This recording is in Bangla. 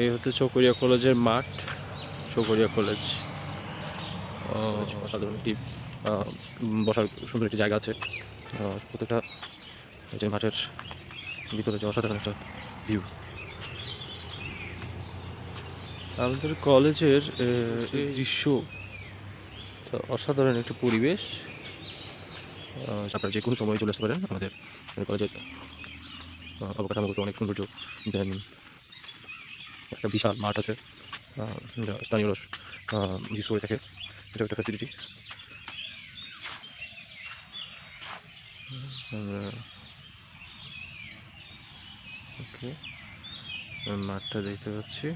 এই হচ্ছে চকরিয়া কলেজের মাঠ চকরিয়া কলেজ। আহ, অসাধারণ একটি বসার সুন্দর একটি জায়গা আছে। প্রত্যেকটা যে মাঠের ভিতরে যে অসাধারণ একটা ভিউ আমাদের কলেজের এই দৃশ্য অসাধারণ একটা পরিবেশ। আপনারা যে কোনো সময় চলে আসতে পারেন আমাদের কলেজের অবকাঠামোগত অনেক সৌন্দর্য দেন। একটা বিশাল মাঠ আছে আহ, যা স্থানীয়রা ইউজ করে থাকে। এটা একটা ফ্যাসিলিটি ওকে মাঠটা দেখতে পাচ্ছি।